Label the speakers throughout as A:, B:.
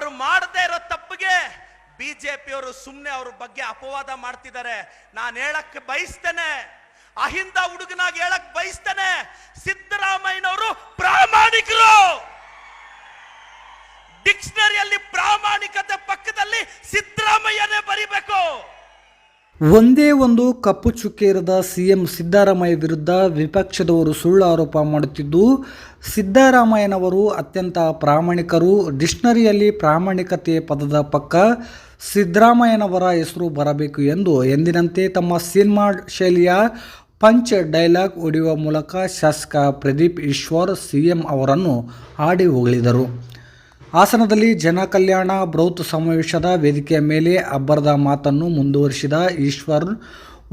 A: ಅವರು ಮಾಡದೇ ಇರೋ ತಪ್ಪಿಗೆ ಬಿಜೆಪಿಯವರು ಸುಮ್ಮನೆ ಅವ್ರ ಬಗ್ಗೆ ಅಪವಾದ ಮಾಡ್ತಿದ್ದಾರೆ. ನಾನು ಹೇಳಕ್ಕೆ ಬಯಸ್ತೇನೆ. ಅಹಿಂದ ಹುಡುಗನಾಗಿ ಹೇಳಕ್ ಬಯಸ್ತೇನೆ. ಸಿದ್ದರಾಮಯ್ಯನವರು ಪ್ರಾಮಾಣಿಕರು. ಡಿಕ್ಷನರಿಯಲ್ಲಿ ಪ್ರಾಮಾಣಿಕತೆ ಪಕ್ಕದಲ್ಲಿ ಸಿದ್ದರಾಮಯ್ಯನೇ ಬರಿಬೇಕು
B: ಒಂದೇ ಒಂದು ಕಪ್ಪು ಚುಕ್ಕೆ ಇರದ ಸಿಎಂ ಸಿದ್ದರಾಮಯ್ಯ ವಿರುದ್ಧ ವಿಪಕ್ಷದವರು ಸುಳ್ಳು ಆರೋಪ ಮಾಡುತ್ತಿದ್ದು, ಸಿದ್ದರಾಮಯ್ಯನವರು ಅತ್ಯಂತ ಪ್ರಾಮಾಣಿಕರು. ಡಿಕ್ಷನರಿಯಲ್ಲಿ ಪ್ರಾಮಾಣಿಕತೆ ಪದದ ಪಕ್ಕ ಸಿದ್ದರಾಮಯ್ಯನವರ ಹೆಸರು ಬರಬೇಕು ಎಂದು ಎಂದಿನಂತೆ ತಮ್ಮ ಸಿನಿಮಾ ಶೈಲಿಯ ಪಂಚ್ ಡೈಲಾಗ್ ಹೊಡೆಯುವ ಮೂಲಕ ಶಾಸಕ ಪ್ರದೀಪ್ ಈಶ್ವರ್ ಸಿಎಂ ಅವರನ್ನು ಹಾಡಿ ಹೊಗಳಿದರು. ಹಾಸನದಲ್ಲಿ ಜನಕಲ್ಯಾಣ ಬ್ರೌತ್ ಸಮಾವೇಶದ ವೇದಿಕೆಯ ಮೇಲೆ ಅಬ್ಬರದ ಮಾತನ್ನು ಮುಂದುವರಿಸಿದ ಈಶ್ವರ್,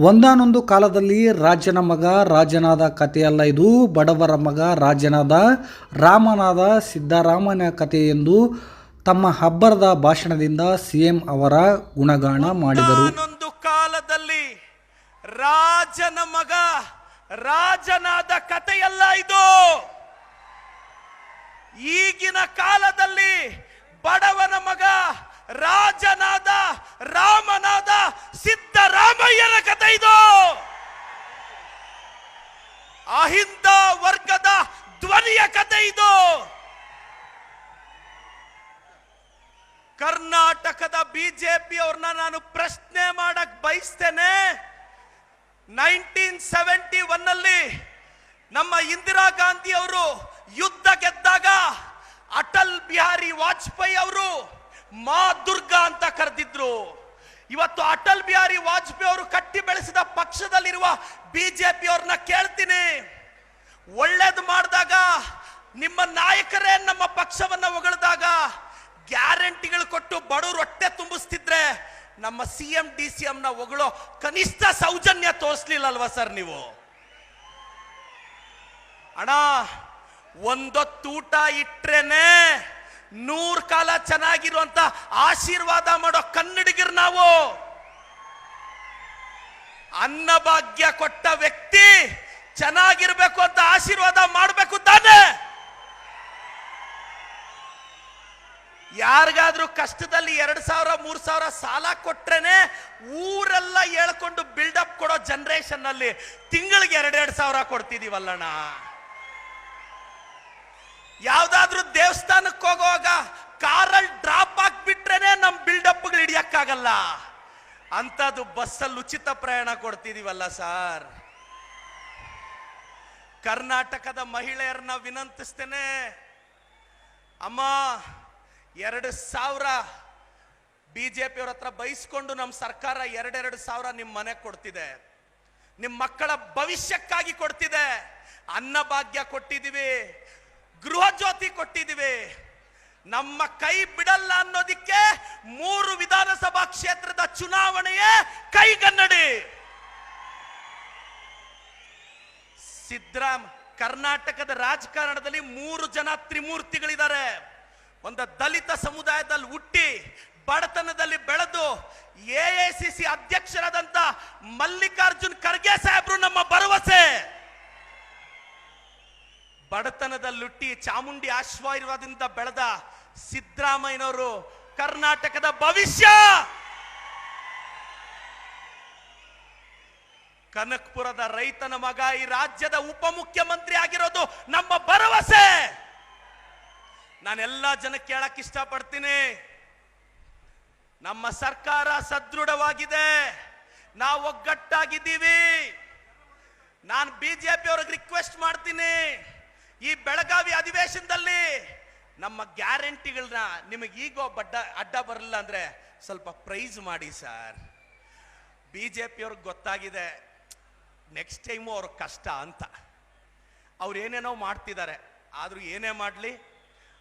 B: ಒಂದಾನೊಂದು ಕಾಲದಲ್ಲಿ ರಾಜನ ಮಗ ರಾಜನಾದ ಕಥೆಯಲ್ಲ ಇದು, ಬಡವರ ಮಗ ರಾಜನಾದ ರಾಮನಾದ ಸಿದ್ದರಾಮನ ಕಥೆ ಎಂದು ತಮ್ಮ ಅಬ್ಬರದ ಭಾಷಣದಿಂದ ಸಿಎಂ ಅವರ ಗುಣಗಾನ ಮಾಡಿದರು.
A: ಕಾಲದಲ್ಲಿ ರಾಜನ ಮಗ ರಾಜನಾದ ಕಥೆಯಲ್ಲ ಇದು. ಈಗಿನ ಕಾಲದಲ್ಲಿ ಬಡವನ ಮಗ, ರಾಜನಾದ, ರಾಮನಾದ ಸಿದ್ದರಾಮಯ್ಯನ ಕಥೆ ಇದು. ಅಹಿಂದ ವರ್ಗದ ಧ್ವನಿಯ ಕಥೆ ಇದು. ಕರ್ನಾಟಕದ ಬಿಜೆಪಿ ಅವ್ರನ್ನ ನಾನು ಪ್ರಶ್ನೆ ಮಾಡಕ್ ಬಯಸ್ತೇನೆ. ನೈನ್ಟೀನ್ ಸೆವೆಂಟಿ ಒನ್ ಅಲ್ಲಿ ನಮ್ಮ ಇಂದಿರಾ ಗಾಂಧಿ ಅವರು ಯುದ್ಧ ಗೆದ್ದಾಗ ಅಟಲ್ ಬಿಹಾರಿ ವಾಜಪೇಯಿ ಅವರು ಮಾ ದುರ್ಗಾ ಅಂತ ಕರೆದಿದ್ರು. ಇವತ್ತು ಅಟಲ್ ಬಿಹಾರಿ ವಾಜಪೇಯಿ ಅವರು ಕಟ್ಟಿ ಬೆಳೆಸಿದ ಪಕ್ಷದಲ್ಲಿರುವ ಬಿಜೆಪಿ ಅವ್ರನ್ನ ಕೇಳ್ತೀನಿ. ಒಳ್ಳೇದು ಮಾಡಿದಾಗ, ನಿಮ್ಮ ನಾಯಕರೇ ನಮ್ಮ ಪಕ್ಷವನ್ನ ಹೊಗಳಿದಾಗ ಗ್ಯಾರಂಟಿಗಳು ಕೊಟ್ಟು ಬಡವರು ಹೊಟ್ಟೆ ತುಂಬಿಸ್ತಿದ್ರೆ ನಮ್ಮ ಸಿ ಎಂ ಡಿ ಸಿ ನ ಹೊಗಳೋ ಕನಿಷ್ಠ ಸೌಜನ್ಯ ತೋರಿಸ್ಲಿಲ್ಲಲ್ವಾ ಸರ್ ನೀವು? ಅಣ್ಣ ಒಂದೊತ್ತೂಟ ಇಟ್ರೇನೆ ನೂರ್ ಕಾಲ ಚೆನ್ನಾಗಿರುವಂತ ಆಶೀರ್ವಾದ ಮಾಡೋ ಕನ್ನಡಿಗರು ನಾವು. ಅನ್ನಭಾಗ್ಯ ಕೊಟ್ಟ ವ್ಯಕ್ತಿ ಚೆನ್ನಾಗಿರ್ಬೇಕು ಅಂತ ಆಶೀರ್ವಾದ ಮಾಡಬೇಕು ತಾನೆ. ಯಾರಿಗಾದ್ರೂ ಕಷ್ಟದಲ್ಲಿ ಎರಡ್ ಸಾವಿರ, ಮೂರ್ ಸಾವಿರ ಸಾಲ ಕೊಟ್ರೇನೆ ಊರೆಲ್ಲ ಹೇಳ್ಕೊಂಡು ಬಿಲ್ಡಪ್ ಕೊಡೋ ಜನರೇಷನ್ ಅಲ್ಲಿ ತಿಂಗಳಿಗೆ ಎರಡೆರಡು ಸಾವಿರ ಕೊಡ್ತಿದೀವಲ್ಲಣ್ಣ. ಯಾವ್ದಾದ್ರೂ ದೇವಸ್ಥಾನಕ್ಕೆ ಹಿಡಿಯಕ್ಕಾಗಲ್ಲ ಅಂತದ್ದು ಬಸ್ಸಲ್ಲಿ ಉಚಿತ ಪ್ರಯಾಣ ಕೊಡ್ತಿದೀವಲ್ಲ ಸರ್. ಕರ್ನಾಟಕದ ಮಹಿಳೆಯರನ್ನ ವಿನಂತಿಸ್ತೇನೆ. ಅಮ್ಮ, ಎರಡು ಸಾವಿರ ಬಿಜೆಪಿ ಪಿಯವ್ರ ಹತ್ರ ಬಯಸ್ಕೊಂಡು ನಮ್ಮ ಸರ್ಕಾರ ಎರಡೆರಡು ಸಾವಿರ ನಿಮ್ಮ ಮನೆ ಕೊಡ್ತಿದೆ. ನಿಮ್ಮ ಮಕ್ಕಳ ಭವಿಷ್ಯಕ್ಕಾಗಿ ಕೊಡ್ತಿದೆ. ಅನ್ನಭಾಗ್ಯ ಕೊಟ್ಟಿದ್ದೀವಿ ಗೃಹ ಜ್ಯೋತಿ ಕೊಟ್ಟಿದ್ದೀವಿ ನಮ್ಮ ಕೈ ಬಿಡಲ್ಲ ಅನ್ನೋದಿಕ್ಕೆ ಮೂರು ವಿಧಾನಸಭಾ ಕ್ಷೇತ್ರದ ಚುನಾವಣೆಯೇ ಕೈಗನ್ನಡಿ. ಸಿದ್ದರಾಮ್ ಕರ್ನಾಟಕದ ರಾಜಕಾರಣದಲ್ಲಿ ಮೂರು ಜನ ತ್ರಿಮೂರ್ತಿಗಳಿದ್ದಾರೆ. ಒಂದು ದಲಿತ ಸಮುದಾಯದಲ್ಲಿ ಹುಟ್ಟಿ, ಬಡತನದಲ್ಲಿ ಬೆಳೆದು, ಎ ಸಿ ಅಧ್ಯಕ್ಷರಾದಂತ ಮಲ್ಲಿಕಾರ್ಜುನ್ ಖರ್ಗೆ ಸಾಹೇಬ್ರು ನಮ್ಮ ಭರವಸೆ. ಬಡತನದಲ್ಲಿ ಲುಟ್ಟಿ, ಚಾಮುಂಡಿ ಆಶೀರ್ವಾದದಿಂದ ಬೆಳೆದ ಸಿದ್ದರಾಮಯ್ಯನವರು ಕರ್ನಾಟಕದ ಭವಿಷ್ಯ! ಕನಕ್ಪುರದ ರೈತನ ಮಗ, ಈ ರಾಜ್ಯದ ಉಪಮುಖ್ಯಮಂತ್ರಿ ಆಗಿರೋದು ನಮ್ಮ ಭರವಸೆ! ನಾನೆಲ್ಲ ಜನಕ್ಕೆ ಹೇಳಕ್ ಇಷ್ಟಪಡ್ತೀನಿ. ನಮ್ಮ ಸರ್ಕಾರ ಸದೃಢವಾಗಿದೆ. ನಾವು ಒಗ್ಗಟ್ಟಾಗಿದ್ದೀವಿ. ನಾನು ಬಿಜೆಪಿ ಅವ್ರಿಗೆ ರಿಕ್ವೆಸ್ಟ್ ಮಾಡ್ತೀನಿ. ಈ ಬೆಳಗಾವಿ ಅಧಿವೇಶನದಲ್ಲಿ ನಮ್ಮ ಗ್ಯಾರಂಟಿಗಳನ್ನ ನಿಮಗೆ ಈಗೋ ಬಡ್ಡ ಅಡ್ಡ ಬರಲಿಲ್ಲ ಅಂದ್ರೆ ಸ್ವಲ್ಪ ಪ್ರೈಸ್ ಮಾಡಿ ಸರ್. ಜೆ ಅವ್ರಿಗೆ ಗೊತ್ತಾಗಿದೆ ನೆಕ್ಸ್ಟ್ ಟೈಮು ಅವ್ರ ಕಷ್ಟ ಅಂತ. ಅವ್ರು ಏನೇನೋ ಮಾಡ್ತಿದ್ದಾರೆ, ಆದರೂ ಏನೇ ಮಾಡಲಿ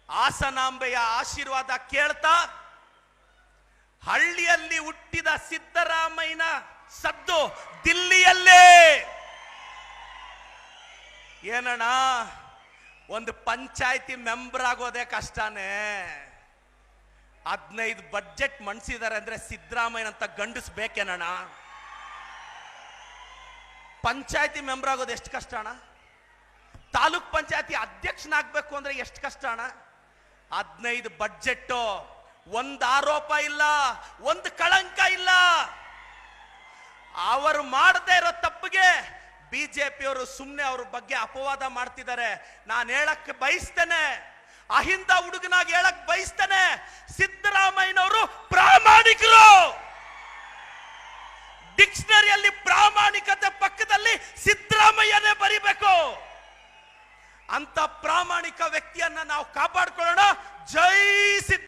A: ಆಸನಾಂಬೆಯ ಆಶೀರ್ವಾದ ಕೇಳ್ತಾ, ಹಳ್ಳಿಯಲ್ಲಿ ಹುಟ್ಟಿದ ಸಿದ್ದರಾಮಯ್ಯನ ಸದ್ದು ದಿಲ್ಲಿಯಲ್ಲೇ. ಏನಣ್ಣ? ಒಂದು ಪಂಚಾಯತಿ ಮೆಂಬರ್ ಆಗೋದೇ ಕಷ್ಟನೇ. ಹದಿನೈದು ಬಡ್ಜೆಟ್ ಮಂಡಿಸಿದ್ದಾರೆ ಅಂದ್ರೆ ಸಿದ್ದರಾಮಯ್ಯನಂತ ಅಂತ ಗಂಡಿಸ್ಬೇಕೇನಣ ಪಂಚಾಯತಿ ಮೆಂಬರ್ ಆಗೋದು ಎಷ್ಟು ಕಷ್ಟ ಅಣ್ಣ? ತಾಲೂಕ್ ಪಂಚಾಯತಿ ಅಧ್ಯಕ್ಷನಾಗಬೇಕು ಅಂದ್ರೆ ಎಷ್ಟು ಕಷ್ಟ ಅಣ್ಣ? ಹದಿನೈದು ಬಡ್ಜೆಟ್ಟು ಒಂದು ಆರೋಪ ಇಲ್ಲ, ಒಂದು ಕಳಂಕ ಇಲ್ಲ. ಅವರು ಮಾಡದೇ ಇರೋ ತಪ್ಪಿಗೆ ಬಿ ಜೆ ಪಿಯವರು ಸುಮ್ಮನೆ ಅವ್ರ ಬಗ್ಗೆ ಅಪವಾದ ಮಾಡ್ತಿದ್ದಾರೆ. ನಾನು ಹೇಳಕ್ಕೆ ಬಯಸ್ತೇನೆ. ಅಹಿಂದ ಹುಡುಗನಾಗಿ ಹೇಳಕ್ ಬಯಸ್ತೇನೆ. ಸಿದ್ದರಾಮಯ್ಯನವರು ಪ್ರಾಮಾಣಿಕರು. ಡಿಕ್ಷನರಿಯಲ್ಲಿ ಪ್ರಾಮಾಣಿಕತೆ ಪಕ್ಕದಲ್ಲಿ ಸಿದ್ದರಾಮಯ್ಯನೇ ಬರಿಬೇಕು. ಅಂತ ಪ್ರಾಮಾಣಿಕ ವ್ಯಕ್ತಿಯನ್ನ ನಾವು ಕಾಪಾಡ್ಕೊಳ್ಳೋಣ. ಜೈ ಸಿದ್ದ